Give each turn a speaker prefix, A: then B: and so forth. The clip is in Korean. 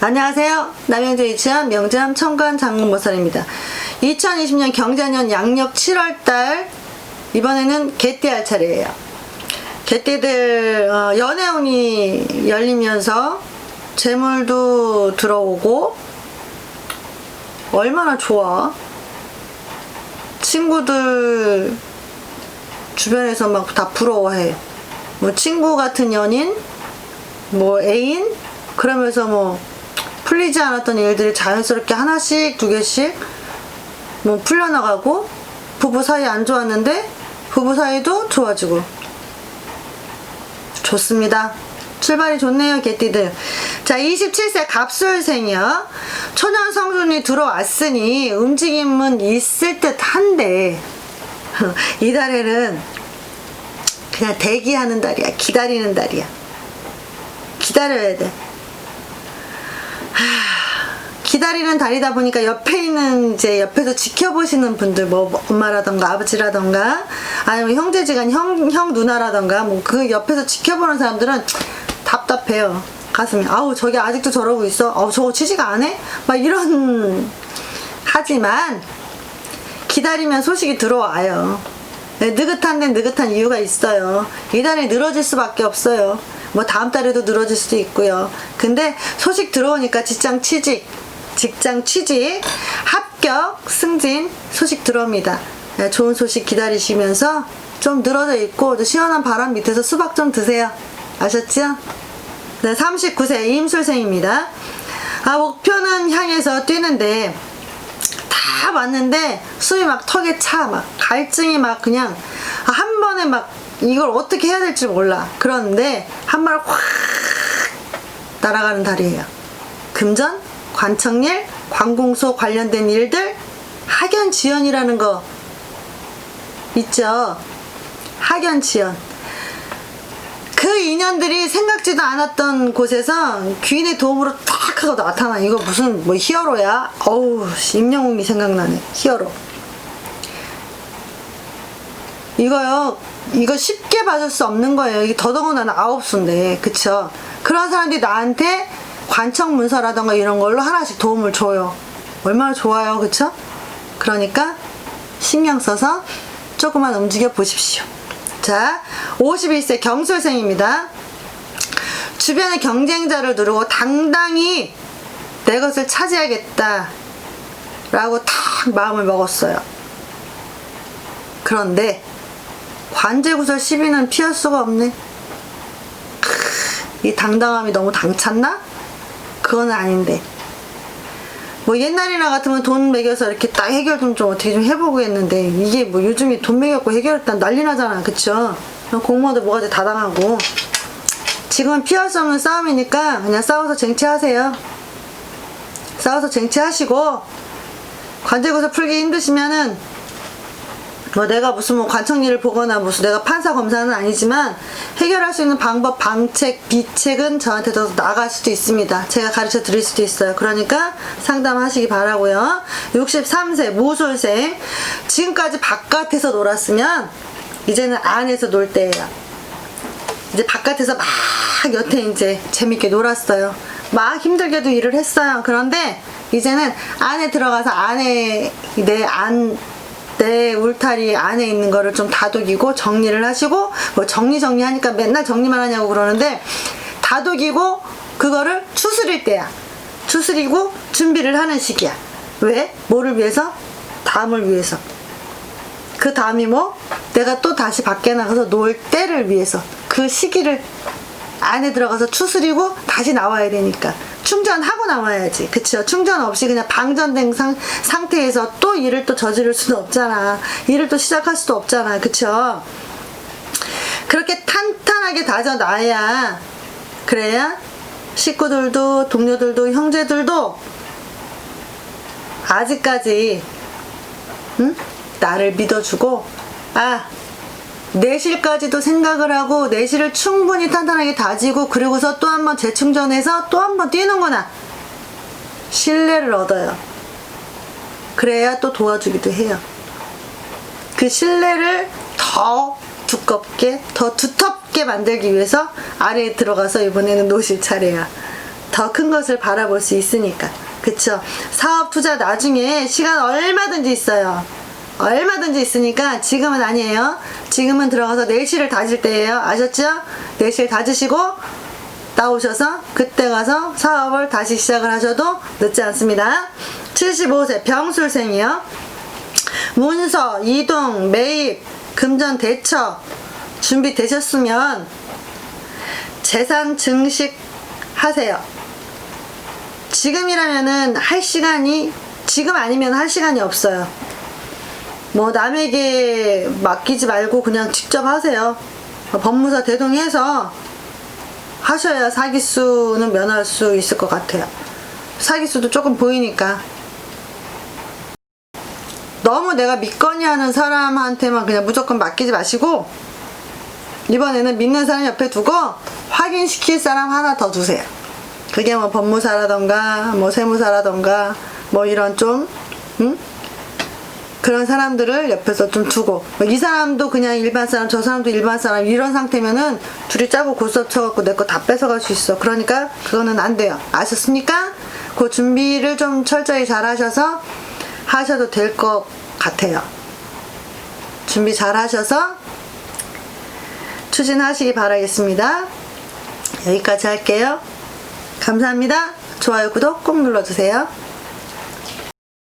A: 안녕하세요. 남양주 이치한 명점 청관 장문모살입니다. 2020년 경자년 양력 7월달 이번에는 개띠 할 차례예요. 개띠들 어, 연애운이 열리면서 재물도 들어오고 얼마나 좋아. 친구들 주변에서 막 다 부러워해. 뭐 친구 같은 연인, 뭐 애인 그러면서 뭐 풀리지 않았던 일들이 자연스럽게 하나씩 두 개씩 뭐 풀려나가고 부부 사이 안 좋았는데 부부 사이도 좋아지고 좋습니다. 출발이 좋네요, 개띠들. 자, 27세 갑술생이요. 초년 성준이 들어왔으니 움직임은 있을 듯 한데, 이달에는 그냥 대기하는 달이야. 기다리는 달이야. 기다려야 돼. 기다리는 달이다 보니까 옆에 있는 이제 옆에서 지켜보시는 분들 뭐 엄마라던가 아버지라던가 아니면 형제지간 형, 형 누나라던가 뭐 그 옆에서 지켜보는 사람들은 답답해요. 가슴이. 아우 저게 아직도 저러고 있어? 아우 저거 취직 안 해? 막 이런. 하지만 기다리면 소식이 들어와요. 네, 느긋한 데는 느긋한 이유가 있어요. 이달에 늘어질 수밖에 없어요 뭐 다음 달에도 늘어질 수도 있고요. 근데 소식 들어오니까 직장 취직 직장 취직 합격 승진 소식 들어옵니다. 네, 좋은 소식 기다리시면서 좀 늘어져 있고 또 시원한 바람 밑에서 수박 좀 드세요. 아셨죠? 네, 39세 임술생입니다. 아 목표는 향해서 뛰는데 다 맞는데 숨이 막 턱에 차, 막 갈증이 막 그냥 한 번에 막 이걸 어떻게 해야 될지 몰라. 그런데 한 번에 확 날아가는 달이에요. 금전, 관청일, 관공서 관련된 일들, 학연 지연이라는 거 있죠. 학연 지연. 그 인연들이 생각지도 않았던 곳에서 귀인의 도움으로 딱 하고 나타나. 이거 무슨 뭐 히어로야? 어우, 씨, 임영웅이 생각나네. 히어로. 이거요, 이거 쉽게 받을 수 없는 거예요. 이게 더더군다나 아홉 수인데, 그쵸? 그런 사람들이 나한테 관청 문서라던가 이런 걸로 하나씩 도움을 줘요. 얼마나 좋아요, 그쵸? 그러니까 신경 써서 조금만 움직여 보십시오. 자, 51세 경술생입니다. 주변의 경쟁자를 누르고 당당히 내 것을 차지하겠다. 라고 탁 마음을 먹었어요. 그런데 관제구설 시비는 피할 수가 없네. 크, 이 당당함이 너무 당찼나? 그건 아닌데. 뭐 옛날이나 같으면 돈 매겨서 이렇게 딱 해결 좀, 좀 어떻게 좀 해보고 했는데 이게 뭐 요즘에 돈 매겼고 해결했다 난리 나잖아 그쵸? 공무원들 뭐가지 다 당하고 지금은 피할 수 없는 싸움이니까 그냥 싸워서 쟁취하세요 싸워서 쟁취하시고 관제구설 풀기 힘드시면은 뭐 내가 무슨 뭐 관청리를 보거나 무슨 내가 판사 검사는 아니지만 해결할 수 있는 방법, 방책, 비책은 저한테 더 나갈 수도 있습니다. 제가 가르쳐 드릴 수도 있어요. 그러니까 상담하시기 바라고요. 63세 무술생 지금까지 바깥에서 놀았으면 이제는 안에서 놀 때예요. 이제 바깥에서 막 여태 이제 재밌게 놀았어요. 막 힘들게도 일을 했어요. 그런데 이제는 안에 들어가서 안에 내안 내 울타리 안에 있는 거를 좀 다독이고 정리를 하시고 뭐 정리 정리 하니까 맨날 정리만 하냐고 그러는데 다독이고 그거를 추스릴 때야 추스리고 준비를 하는 시기야 왜? 뭐를 위해서? 다음을 위해서 그 다음이 뭐? 내가 또 다시 밖에 나가서 놀 때를 위해서 그 시기를 안에 들어가서 추스리고 다시 나와야 되니까 충전하고 나와야지. 그쵸? 충전 없이 그냥 방전된 상, 상태에서 또 일을 또 저지를 수는 없잖아. 일을 또 시작할 수도 없잖아. 그쵸? 그렇게 탄탄하게 다져놔야 그래야 식구들도 동료들도 형제들도 아직까지 응? 나를 믿어주고 아 내실까지도 생각을 하고 내실을 충분히 탄탄하게 다지고 그리고서 또 한 번 재충전해서 또 한 번 뛰는구나 신뢰를 얻어요 그래야 또 도와주기도 해요 그 신뢰를 더 두껍게 더 두텁게 만들기 위해서 아래에 들어가서 이번에는 노실 차례야 더 큰 것을 바라볼 수 있으니까. 그쵸? 사업 투자 나중에 시간 얼마든지 있어요. 얼마든지 있으니까 지금은 아니에요. 지금은 들어가서 내실을 다질 때예요. 아셨죠? 내실 다지시고 나오셔서 그때 가서 사업을 다시 시작을 하셔도 늦지 않습니다. 75세 병술생이요. 문서, 이동, 매입, 금전 대처 준비되셨으면 재산 증식 하세요. 지금이라면은 할 시간이 지금 아니면 할 시간이 없어요. 뭐 남에게 맡기지 말고 그냥 직접 하세요. 법무사 대동해서 하셔야 사기수는 면할 수 있을 것 같아요. 사기수도 조금 보이니까. 너무 내가 믿거니 하는 사람한테만 그냥 무조건 맡기지 마시고 이번에는 믿는 사람 옆에 두고 확인시킬 사람 하나 더 두세요. 그게 뭐 법무사라던가 뭐 세무사라던가 뭐 이런 좀 응? 그런 사람들을 옆에서 좀 두고 뭐이 사람도 그냥 일반 사람 저 사람도 일반 사람 이런 상태면은 둘이 짜고 고스톱 쳐갖고 내 거 다 뺏어갈 수 있어. 그러니까 그거는 안 돼요. 아셨습니까? 그 준비를 좀 철저히 잘 하셔서 하셔도 될 것 같아요. 준비 잘 하셔서 추진하시기 바라겠습니다. 여기까지 할게요. 감사합니다. 좋아요 구독 꼭 눌러주세요